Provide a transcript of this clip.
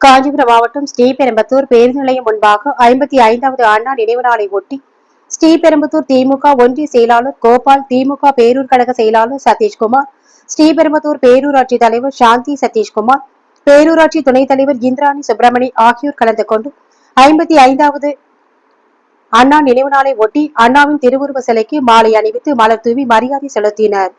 காஞ்சிபுரம் மாவட்டம் ஸ்ரீபெரும்பத்தூர் பேருந்து நிலையம் முன்பாக ஐம்பத்தி ஐந்தாவது அண்ணா நினைவு நாளை ஒட்டி ஸ்ரீபெரும்புத்தூர் திமுக ஒன்றிய செயலாளர் கோபால் திமுக பேரூர் கழக செயலாளர் சதீஷ்குமார் ஸ்ரீபெரும்புத்தூர் பேரூராட்சி தலைவர் சாந்தி சதீஷ்குமார் பேரூராட்சி துணைத் தலைவர் இந்திராணி சுப்பிரமணி ஆகியோர் கலந்து கொண்டு ஐம்பத்தி ஐந்தாவது அண்ணா நினைவு நாளை ஒட்டி அண்ணாவின் திருவுருவ சிலைக்கு மாலை அணிவித்து மலர் தூவி மரியாதை செலுத்தினர்.